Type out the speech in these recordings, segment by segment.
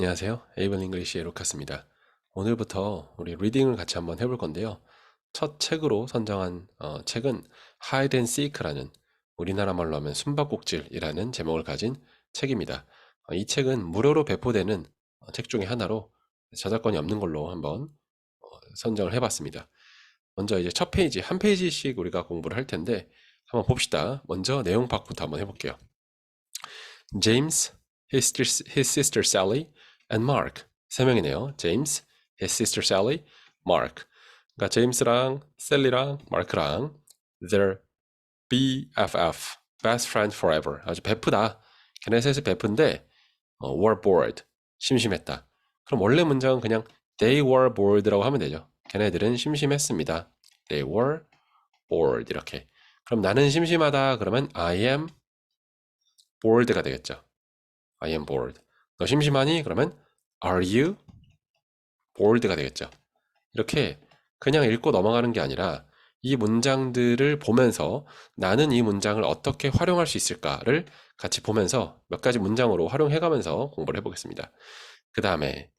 안녕하세요. 에이블 잉글리시의 루카스입니다. 오늘부터 우리 리딩을 같이 한번 해볼 건데요. 첫 책으로 선정한 어, 책은 Hide and Seek라는 우리나라 말로 하면 숨바꼭질이라는 제목을 가진 책입니다. 어, 이 책은 무료로 배포되는 어, 책 중에 하나로 저작권이 없는 걸로 한번 어, 선정을 해봤습니다. 먼저 이제 첫 페이지, 한 페이지씩 우리가 공부를 할 텐데 한번 봅시다. 먼저 내용 파악부터 한번 해볼게요. James, his his sister Sally, and Mark. 세 명이네요. James, his sister Sally, Mark. 그러니까 제임스랑 셀리랑 마크랑 their BFF, best friend forever. 아주 베프다. 걔네 셋이 베프인데 어, were bored. 심심했다. 그럼 원래 문장은 그냥 they were bored라고 하면 되죠. 걔네들은 심심했습니다. They were bored 이렇게. 그럼 나는 심심하다 그러면 I am bored가 되겠죠. I am bored. 너 심심하니? 그러면 Are you bored가 되겠죠. 이렇게 그냥 읽고 넘어가는 게 아니라 이 문장들을 보면서 나는 이 문장을 어떻게 활용할 수 있을까를 같이 보면서 몇 가지 문장으로 활용해가면서 공부를 해보겠습니다. 그 다음에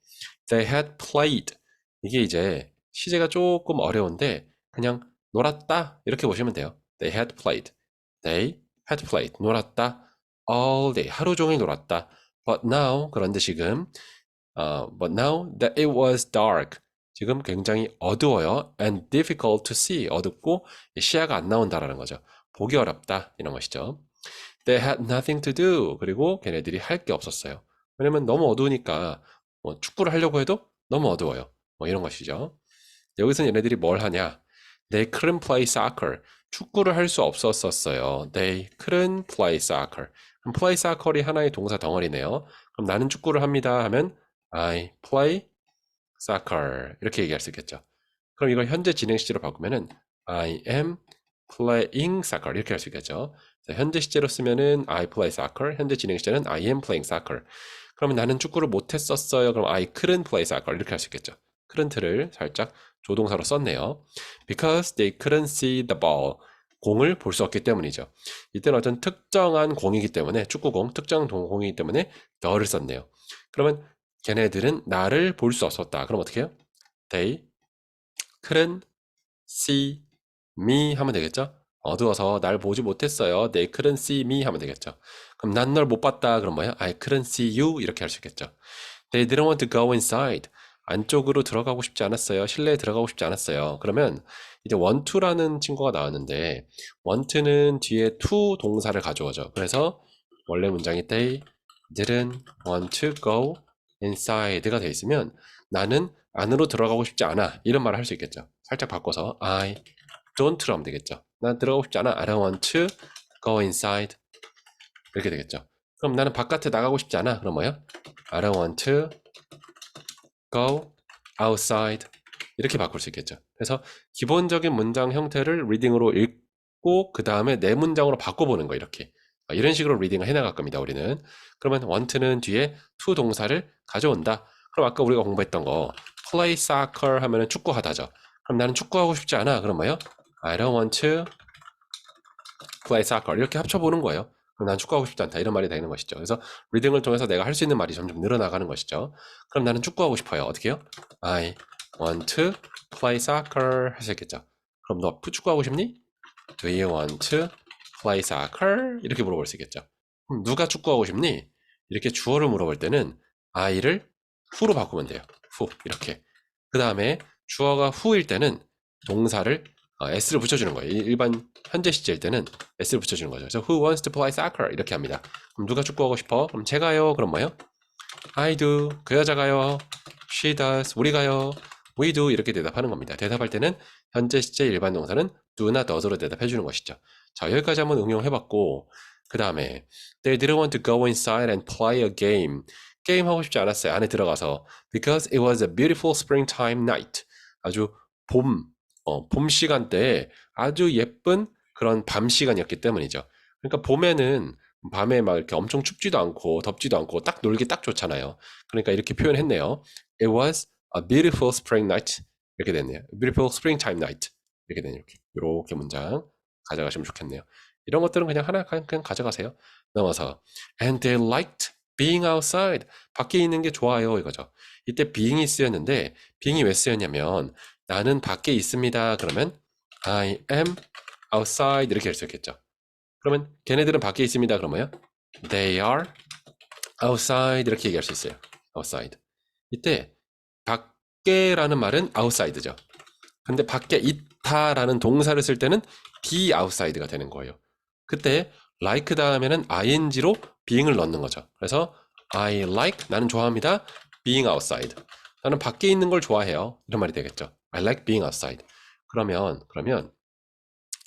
They had played 이게 이제 시제가 조금 어려운데 그냥 놀았다 이렇게 보시면 돼요. They had played. They had played. 놀았다. all day. 하루 종일 놀았다. But now 그런데 지금 어, but now that it was dark. 지금 굉장히 어두워요. and difficult to see. 어둡고 시야가 안 나온다라는 거죠. 보기 어렵다 이런 것이죠. They had nothing to do. 그리고 걔네들이 할 게 없었어요. 왜냐면 너무 어두우니까 뭐 축구를 하려고 해도 너무 어두워요. 뭐 이런 것이죠. 여기서는 얘네들이 뭘 하냐? They couldn't play soccer. 축구를 할 수 없었었어요. They couldn't play soccer. 그럼 play soccer이 하나의 동사 덩어리네요. 그럼 나는 축구를 합니다 하면 I play soccer 이렇게 얘기할 수 있겠죠. 그럼 이걸 현재 진행 시제로 바꾸면은 I am playing soccer 이렇게 할 수 있겠죠. 자, 현재 시제로 쓰면은 I play soccer, 현재 진행 시제는 I am playing soccer. 그러면 나는 축구를 못했었어요. 그럼 I couldn't play soccer 이렇게 할 수 있겠죠. couldn't를 살짝 조동사로 썼네요. Because they couldn't see the ball. 공을 볼 수 없기 때문이죠. 이때는 어떤 특정한 공이기 때문에 축구공, 특정 공이기 때문에 the를 썼네요. 그러면 걔네들은 나를 볼 수 없었다. 그럼 어떻게 해요? They couldn't see me 하면 되겠죠? 어두워서 날 보지 못했어요. They couldn't see me 하면 되겠죠. 그럼 난 널 못 봤다. 그럼 뭐야? I couldn't see you 이렇게 할 수 있겠죠. They didn't want to go inside. 안쪽으로 들어가고 싶지 않았어요. 실내에 들어가고 싶지 않았어요. 그러면 이제 to라는 친구가 나왔는데 want는 뒤에 to 동사를 가져오죠. 그래서 원래 문장이 they didn't want to go inside가 돼 있으면 나는 안으로 들어가고 싶지 않아 이런 말을 할 수 있겠죠. 살짝 바꿔서 I don't로 하면 되겠죠. 난 들어가고 싶지 않아. I don't want to go inside 이렇게 되겠죠. 그럼 나는 바깥에 나가고 싶지 않아. 그럼 뭐야? I don't want to go outside 이렇게 바꿀 수 있겠죠. 그래서 기본적인 문장 형태를 리딩으로 읽고 그 다음에 내 문장으로 바꿔보는 거 이렇게 아, 이런 식으로 리딩을 해나갈 겁니다. 우리는 그러면 want는 뒤에 to 동사를 가져온다. 그럼 아까 우리가 공부했던 거 play soccer 하면은 축구하다죠. 그럼 나는 축구하고 싶지 않아. 그럼 뭐요? I don't want to play soccer 이렇게 합쳐보는 거예요. 그럼 난 축구하고 싶지 않다 이런 말이 되는 것이죠. 그래서 리딩을 통해서 내가 할 수 있는 말이 점점 늘어나가는 것이죠. 그럼 나는 축구하고 싶어요. 어떻게 해요? I want to play soccer 하셨겠죠. 그럼 너 축구하고 싶니? Do you want to play soccer? 이렇게 물어볼 수 있겠죠. 그럼 누가 축구하고 싶니? 이렇게 주어를 물어볼 때는 I를 who로 바꾸면 돼요. who 이렇게. 그 다음에 주어가 who일 때는 동사를 어, s를 붙여주는 거예요. 일- 일반 현재 시제일 때는 s를 붙여주는 거죠. 그래서 who wants to play soccer 이렇게 합니다. 그럼 누가 축구하고 싶어? 그럼 제가요. 그럼 뭐요? I do. 그 여자가요. She does. 우리가요. We do. 이렇게 대답하는 겁니다. 대답할 때는 현재 시제 일반 동사는 do나 does로 대답해 주는 것이죠. 자, 여기까지 한번 응용해 봤고 그 다음에 They didn't want to go inside and play a game. 게임 하고 싶지 않았어요. 안에 들어가서 because it was a beautiful springtime night. 아주 봄, 어, 봄 시간대에 아주 예쁜 그런 밤 시간이었기 때문이죠. 그러니까 봄에는 밤에 막 이렇게 엄청 춥지도 않고 덥지도 않고 딱 놀기 딱 좋잖아요. 그러니까 이렇게 표현했네요. It was a beautiful spring night. 이렇게 됐네요. beautiful springtime night. 이렇게 되네요. 이렇게. 이렇게 문장 가져가시면 좋겠네요. 이런 것들은 그냥 하나 그냥 가져가세요. 넘어서 and they liked being outside. 밖에 있는 게 좋아요. 이거죠. 이때 being이 쓰였는데, being이 왜 쓰였냐면, 나는 밖에 있습니다. 그러면, I am outside. 이렇게 할 수 있겠죠. 그러면, 걔네들은 밖에 있습니다. 그러면요. They are outside. 이렇게 얘기할 수 있어요. outside. 이때, 밖에라는 말은 outside죠. 근데 밖에 있다라는 동사를 쓸 때는 be outside가 되는 거예요. 그때 like 다음에는 ing로 being을 넣는 거죠. 그래서 I like 나는 좋아합니다. being outside. 나는 밖에 있는 걸 좋아해요. 이런 말이 되겠죠. I like being outside. 그러면 그러면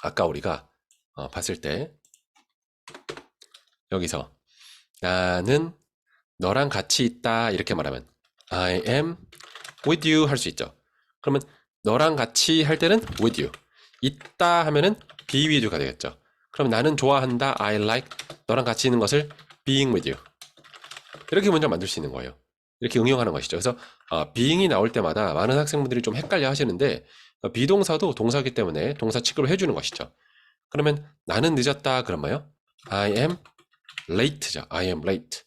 아까 우리가 어, 봤을 때 여기서 나는 너랑 같이 있다 이렇게 말하면 I am with you 할 수 있죠. 그러면 너랑 같이 할 때는 with you. 있다 하면은 be with you가 되겠죠. 그럼 나는 좋아한다. I like 너랑 같이 있는 것을 being with you. 이렇게 문장 만들 수 있는 거예요. 이렇게 응용하는 것이죠. 그래서 아, being이 나올 때마다 많은 학생분들이 좀 헷갈려 하시는데 어, 비동사도 동사기 때문에 동사 취급을 해주는 것이죠. 그러면 나는 늦었다. 그럼 뭐요? I am late죠. I am late.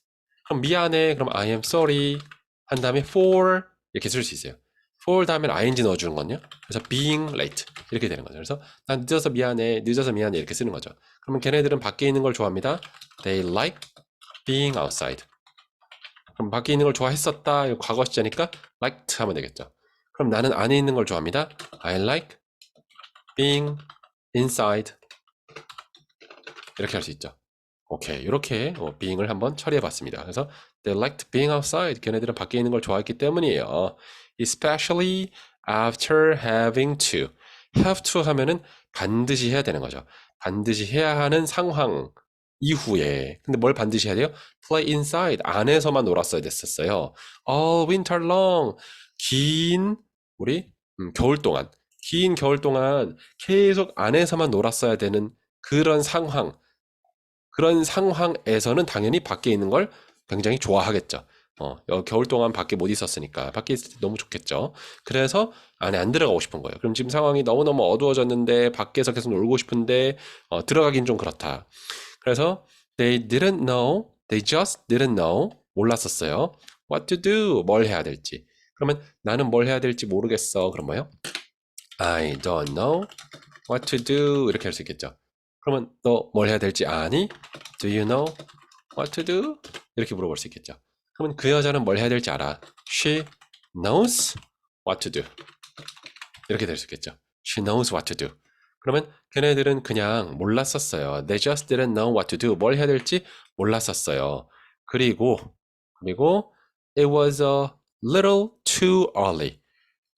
그럼 미안해. 그럼 I am sorry. 한 다음에 for 이렇게 쓸 수 있어요. for 다음에 ing 넣어주는 건요. 그래서 being late 이렇게 되는 거죠. 그래서 난 늦어서 미안해, 늦어서 미안해 이렇게 쓰는 거죠. 그러면 걔네들은 밖에 있는 걸 좋아합니다. They like being outside. 그럼 밖에 있는 걸 좋아했었다. 과거 시제니까 liked 하면 되겠죠. 그럼 나는 안에 있는 걸 좋아합니다. I like being inside. 이렇게 할 수 있죠. 오케이. 이렇게 어, being을 한번 처리해 봤습니다. 그래서 they liked being outside. 걔네들은 밖에 있는 걸 좋아했기 때문이에요. especially after having to. have to 하면은 반드시 해야 되는 거죠. 반드시 해야 하는 상황 이후에. 근데 뭘 반드시 해야 돼요? play inside. 안에서만 놀았어야 됐었어요. all winter long. 긴 우리 음, 겨울 동안 긴 겨울 동안 계속 안에서만 놀았어야 되는 그런 상황. 그런 상황에서는 당연히 밖에 있는 걸 굉장히 좋아하겠죠. 어, 여- 겨울 동안 밖에 못 있었으니까 밖에 있을 때 너무 좋겠죠. 그래서 안에 안 들어가고 싶은 거예요. 그럼 지금 상황이 너무너무 어두워졌는데 밖에서 계속 놀고 싶은데 어, 들어가긴 좀 그렇다. 그래서 they didn't know, they just didn't know 몰랐었어요. what to do 뭘 해야 될지. 그러면 나는 뭘 해야 될지 모르겠어. 그럼 뭐요? I don't know what to do 이렇게 할 수 있겠죠. 그러면 너 뭘 해야 될지 아니? Do you know what to do? 이렇게 물어볼 수 있겠죠. 그러면 그 여자는 뭘 해야 될지 알아. She knows what to do. 이렇게 될 수 있겠죠. She knows what to do. 그러면 걔네들은 그냥 몰랐었어요. They just didn't know what to do. 뭘 해야 될지 몰랐었어요. 그리고 그리고 it was a little too early.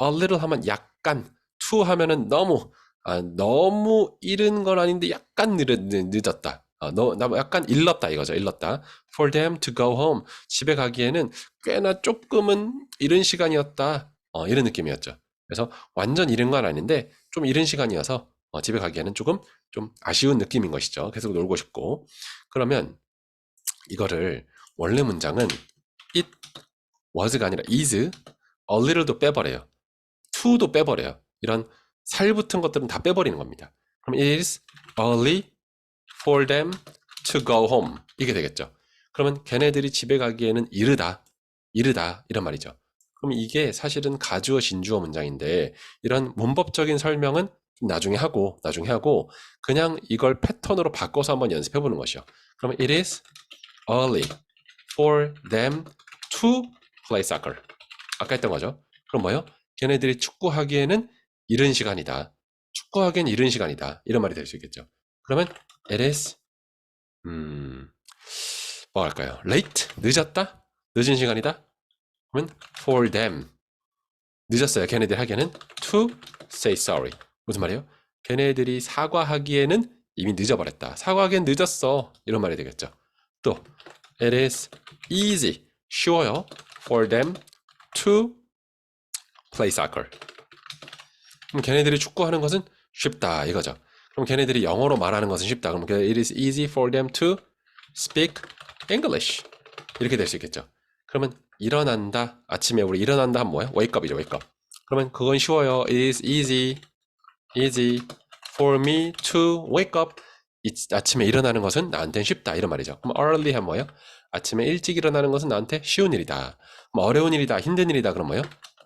a little 하면 약간, too 하면은 너무 아, 너무 이른 건 아닌데 약간 늦, 늦었다. 아, 너, 나 약간 일렀다 이거죠. 일렀다. For them to go home. 집에 가기에는 꽤나 조금은 이른 시간이었다. 어, 이런 느낌이었죠. 그래서 완전 이른 건 아닌데 좀 이른 시간이어서 어, 집에 가기에는 조금 좀 아쉬운 느낌인 것이죠. 계속 놀고 싶고. 그러면 이거를 원래 문장은 it was가 아니라 is, a little도 빼버려요. to도 빼버려요. 이런 살 붙은 것들은 다 빼버리는 겁니다. 그럼 it is early for them to go home. 이게 되겠죠. 그러면 걔네들이 집에 가기에는 이르다, 이르다 이런 말이죠. 그럼 이게 사실은 가주어 진주어 문장인데 이런 문법적인 설명은 나중에 하고 나중에 하고 그냥 이걸 패턴으로 바꿔서 한번 연습해 보는 것이요. 그러면 it is early for them to play soccer. 아까 했던 거죠. 그럼 뭐요? 걔네들이 축구하기에는 이른 시간이다. 축구하기엔 이른 시간이다. 이런 말이 될 수 있겠죠. 그러면 it is 음, 뭐 할까요? late 늦었다. 늦은 시간이다. 그러면 for them 늦었어요. 걔네들 하기에는 to say sorry. 무슨 말이에요? 걔네들이 사과하기에는 이미 늦어버렸다. 사과하기엔 늦었어. 이런 말이 되겠죠. 또 it is easy 쉬워요 for them to play soccer. 그럼 걔네들이 축구하는 것은 쉽다 이거죠. 그럼 걔네들이 영어로 말하는 것은 쉽다. 그럼 it is easy for them to speak English. 이렇게 될 수 있겠죠. 그러면 일어난다. 아침에 우리 일어난다 하면 뭐예요? wake up이죠. wake up. 그러면 그건 쉬워요. It is easy, easy for me to wake up. 이- 아침에 일어나는 것은 나한테는 쉽다. 이런 말이죠. 그럼 early 하면 뭐예요? 아침에 일찍 일어나는 것은 나한테 쉬운 일이다. 뭐 어려운 일이다, 힘든 일이다. 그럼 뭐요?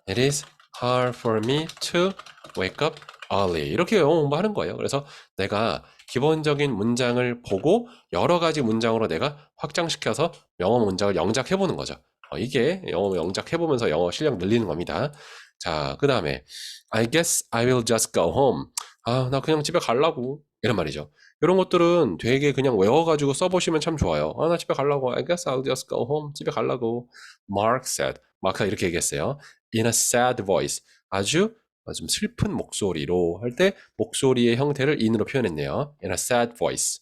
It is hard for me to wake up early. 이렇게 영어 공부하는 거예요. 그래서 내가 기본적인 문장을 보고 여러 가지 문장으로 내가 확장시켜서 영어 문장을 영작해 보는 거죠. 어, 이게 영어 영작해 보면서 영어 실력 늘리는 겁니다. 자, 그 다음에 I guess I will just go home. 아, 나 그냥 집에 가려고. 이런 말이죠. 이런 것들은 되게 그냥 외워가지고 써보시면 참 좋아요. 아, 나 집에 가려고. I guess I'll just go home. 집에 가려고. Mark said. 마크가 이렇게 얘기했어요. In a sad voice. 아주 좀 슬픈 목소리로 할 때 목소리의 형태를 in으로 표현했네요. In a sad voice.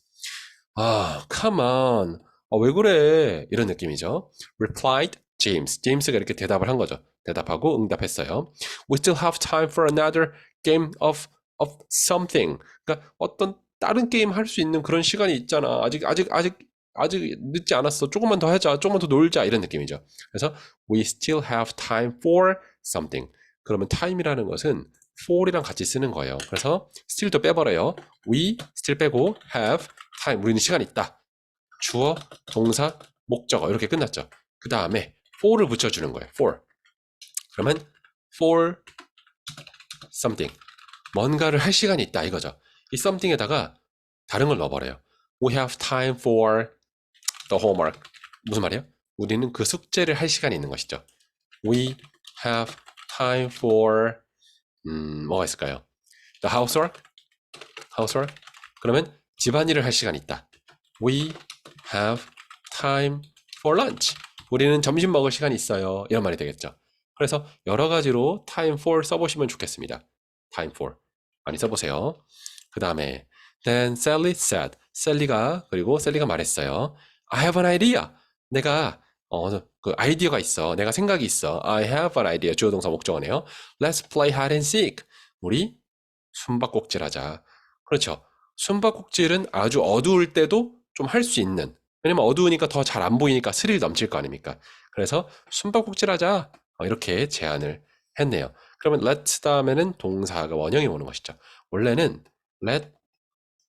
아, come on. 아, 왜 그래? 이런 느낌이죠. Replied James. 제임스가 이렇게 대답을 한 거죠. 대답하고 응답했어요. We still have time for another game of of something. 그러니까 어떤 다른 게임 할 수 있는 그런 시간이 있잖아. 아직 아직 아직 아직 늦지 않았어. 조금만 더 하자. 조금만 더 놀자. 이런 느낌이죠. 그래서 we still have time for something. 그러면 time이라는 것은 for이랑 같이 쓰는 거예요. 그래서 still도 빼버려요. we still 빼고 have time. 우리는 시간이 있다. 주어, 동사, 목적어 이렇게 끝났죠. 그 다음에 for를 붙여주는 거예요. for. 그러면 for something. 뭔가를 할 시간이 있다 이거죠. 이 something에다가 다른 걸 넣어버려요. We have time for the homework. 무슨 말이에요? 우리는 그 숙제를 할 시간이 있는 것이죠. We have time for 음, 뭐가 있을까요? The housework? housework? 그러면 집안일을 할 시간이 있다. We have time for lunch. 우리는 점심 먹을 시간이 있어요. 이런 말이 되겠죠. 그래서 여러 가지로 time for 써보시면 좋겠습니다. time for. 많이 써보세요. 그 다음에 then Sally said. 셀리가 그리고 셀리가 말했어요. I have an idea. 내가 어, 그 아이디어가 있어. 내가 생각이 있어. I have an idea. 주어 동사 목적어네요. Let's play hide and seek. 우리 숨바꼭질 하자. 그렇죠. 숨바꼭질은 아주 어두울 때도 좀 할 수 있는. 왜냐면 어두우니까 더 잘 안 보이니까 스릴 넘칠 거 아닙니까? 그래서 숨바꼭질 하자. 어, 이렇게 제안을 했네요. 그러면 let 다음에는 동사가 원형이 오는 것이죠. 원래는 let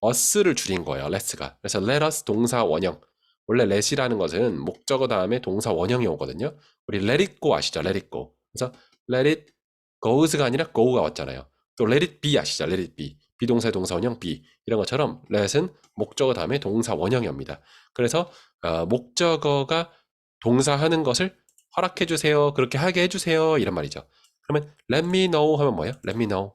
us를 줄인 거예요. let's가. 그래서 let us 동사 원형. 원래 let이라는 것은 목적어 다음에 동사 원형이 오거든요. 우리 let it go 아시죠? let it go. 그래서 let it goes가 아니라 go가 왔잖아요. 또 let it be 아시죠? let it be. 비동사의 동사 원형 be. 이런 것처럼 let은 목적어 다음에 동사 원형이 옵니다. 그래서 어, 목적어가 동사하는 것을 허락해 주세요. 그렇게 하게 해 주세요. 이런 말이죠. 그러면 let me know 하면 뭐예요? let me know.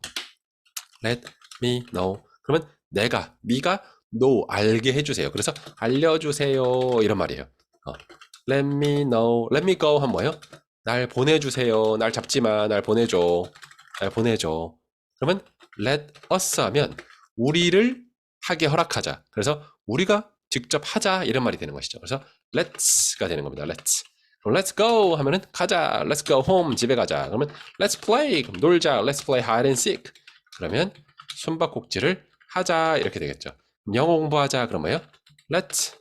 let me know. 그러면 내가, 네가 know, 알게 해주세요. 그래서 알려주세요. 이런 말이에요. 어. let me know, let me go 하면 뭐예요? 날 보내주세요. 날 잡지 마. 날 보내줘. 날 보내줘. 그러면 let us 하면 우리를 하게 허락하자. 그래서 우리가 직접 하자. 이런 말이 되는 것이죠. 그래서 let's가 되는 겁니다. let's. 그럼 let's go 하면은 가자. let's go home. 집에 가자. 그러면 let's play. 그럼 놀자. let's play hide and seek. 그러면 숨바꼭질을 하자. 이렇게 되겠죠. 영어 공부하자. 뭐예요? Let's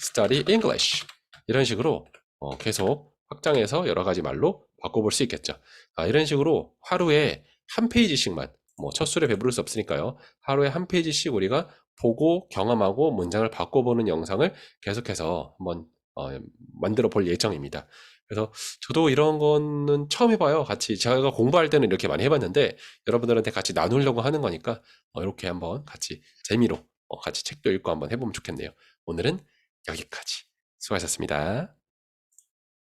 study English. 이런 식으로 어, 계속 확장해서 여러 가지 말로 바꿔볼 수 있겠죠. 아, 이런 식으로 하루에 한 페이지씩만 뭐 첫 술에 배부를 수 없으니까요. 하루에 한 페이지씩 우리가 보고 경험하고 문장을 바꿔보는 영상을 계속해서 한번 어, 만들어 볼 예정입니다. 그래서 저도 이런 거는 처음 해봐요. 같이 제가 공부할 때는 이렇게 많이 해봤는데 여러분들한테 같이 나누려고 하는 거니까 어, 이렇게 한번 같이 재미로 어, 같이 책도 읽고 한번 해보면 좋겠네요. 오늘은 여기까지 수고하셨습니다.